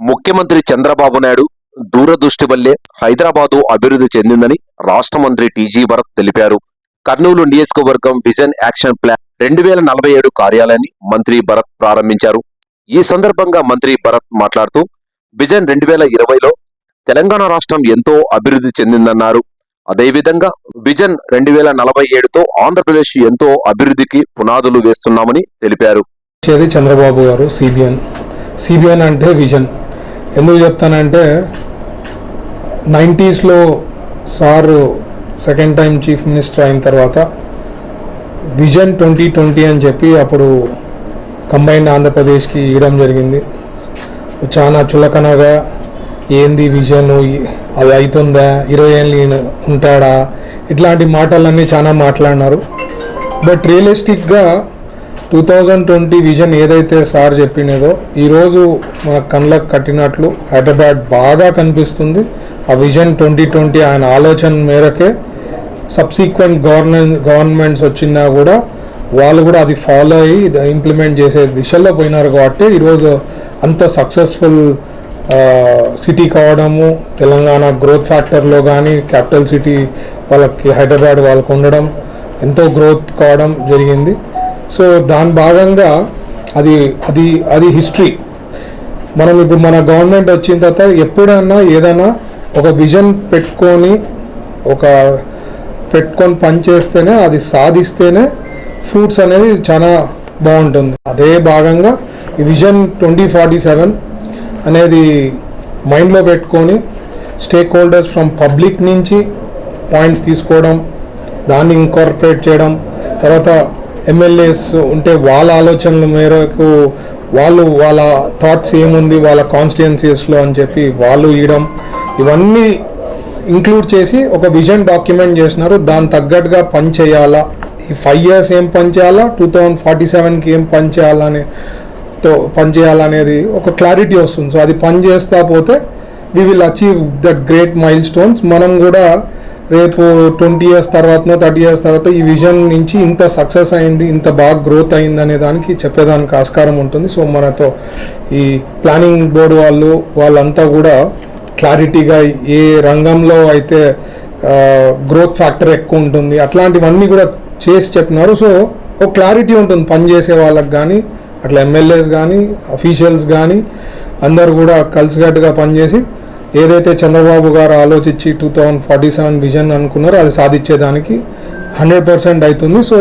ముఖ్యమంత్రి చంద్రబాబు నాయుడు దూరదృష్టి వల్లే హైదరాబాదు అభివృద్ధి చెందిందని రాష్ట్ర మంత్రి టీజీ భరత్ తెలిపారు. కర్నూలు నియోజకవర్గం విజన్ యాక్షన్ ప్లాన్ రెండు వేల నలభై ఏడు కార్యాలయాన్ని మంత్రి భరత్ ప్రారంభించారు. ఈ సందర్భంగా మంత్రి భరత్ మాట్లాడుతూ విజన్ రెండు వేల ఇరవైలో తెలంగాణ రాష్ట్రం ఎంతో అభివృద్ధి చెందిందన్నారు. అదేవిధంగా విజన్ రెండు వేల నలభై ఏడుతో ఆంధ్రప్రదేశ్ ఎంతో అభివృద్ధికి పునాదులు వేస్తున్నామని తెలిపారు. చంద్రబాబు గారు సిబిఎన్. సిబిఎన్ అంటే విజన్. ఎందుకు చెప్తానంటే నైంటీస్లో sir second time chief minister అయిన తర్వాత విజన్ ట్వంటీ ట్వంటీ అని చెప్పి అప్పుడు కంబైన్డ్ ఆంధ్రప్రదేశ్కి ఇవ్వడం జరిగింది. చాలా చులకనగా ఏంది విజన్? అది అవుతుందా ఇరవై ఏళ్ళు ఉంటాడా? ఇట్లాంటి మాటలన్నీ చాలా మాట్లాడినారు. బట్ రియలిస్టిక్గా టూ థౌజండ్ ట్వంటీ విజన్ ఏదైతే సార్ చెప్పినదో ఈరోజు మన కళ్ళకు కట్టినట్లు హైదరాబాద్ బాగా కనిపిస్తుంది. ఆ విజన్ ట్వంటీ ట్వంటీ ఆయన ఆలోచన మేరకే సబ్సీక్వెంట్ గవర్నమెంట్ గవర్నమెంట్స్ వచ్చినా కూడా వాళ్ళు కూడా అది ఫాలో అయ్యి ఇంప్లిమెంట్ చేసే దిశలో పోయినారు కాబట్టి ఈరోజు అంత సక్సెస్ఫుల్ సిటీ కావడము తెలంగాణ గ్రోత్ ఫ్యాక్టర్లో కానీ క్యాపిటల్ సిటీ వాళ్ళకి హైదరాబాద్ వాళ్ళకు ఉండడం ఎంతో గ్రోత్ కావడం జరిగింది. సో దాని భాగంగా అది అది అది హిస్టరీ మనం ఇప్పుడు మన గవర్నమెంట్ వచ్చిన తర్వాత ఎప్పుడైనా ఏదైనా ఒక విజన్ పెట్టుకొని ఒక పెట్టుకొని పని చేస్తేనే అది సాధిస్తేనే ఫ్రూట్స్ అనేది చాలా బాగుంటుంది. అదే భాగంగా ఈ విజన్ ట్వంటీ ఫార్టీ సెవెన్ అనేది మైండ్లో పెట్టుకొని స్టేక్ హోల్డర్స్ ఫ్రమ్ పబ్లిక్ నుంచి పాయింట్స్ తీసుకోవడం దాన్ని ఇంకార్పొరేట్ చేయడం తర్వాత ఎమ్మెల్యేస్ ఉంటే వాళ్ళ ఆలోచనల మేరకు వాళ్ళు వాళ్ళ థాట్స్ ఏముంది వాళ్ళ కాన్స్టిట్యున్సీస్లో అని చెప్పి వాళ్ళు ఇవ్వడం ఇవన్నీ ఇంక్లూడ్ చేసి ఒక విజన్ డాక్యుమెంట్ చేసినారు. దాని తగ్గట్టుగా పని చేయాలా? ఈ ఫైవ్ ఇయర్స్ ఏం పని చేయాలా? టూ థౌజండ్ ఫార్టీ సెవెన్కి ఏం పని చేయాలనే తో పని చేయాలనేది ఒక క్లారిటీ వస్తుంది. సో అది పని చేస్తా పోతే we will achieve that great milestones మనం కూడా రేపు ట్వంటీ ఇయర్స్ తర్వాతనో థర్టీ ఇయర్స్ తర్వాత ఈ విజన్ నుంచి ఇంత సక్సెస్ అయింది ఇంత బాగా గ్రోత్ అయింది అనే దానికి చెప్పేదానికి ఆస్కారం ఉంటుంది. సో మనతో ఈ ప్లానింగ్ బోర్డు వాళ్ళు వాళ్ళంతా కూడా క్లారిటీగా ఏ రంగంలో అయితే గ్రోత్ ఫ్యాక్టర్ ఎక్కువ ఉంటుంది అట్లాంటివన్నీ కూడా చేసి చెప్పినారు. సో ఒక క్లారిటీ ఉంటుంది పని చేసే వాళ్ళకి కానీ అట్లా ఎమ్మెల్యేస్ కానీ అఫీషియల్స్ కానీ అందరు కూడా కలిసికట్టుగా పనిచేసి ఏదైతే చంద్రబాబు గారు ఆలోచించి two thousand forty seven vision అనుకున్నారో అది సాధించేదానికి హండ్రెడ్ పర్సెంట్ అవుతుంది. సో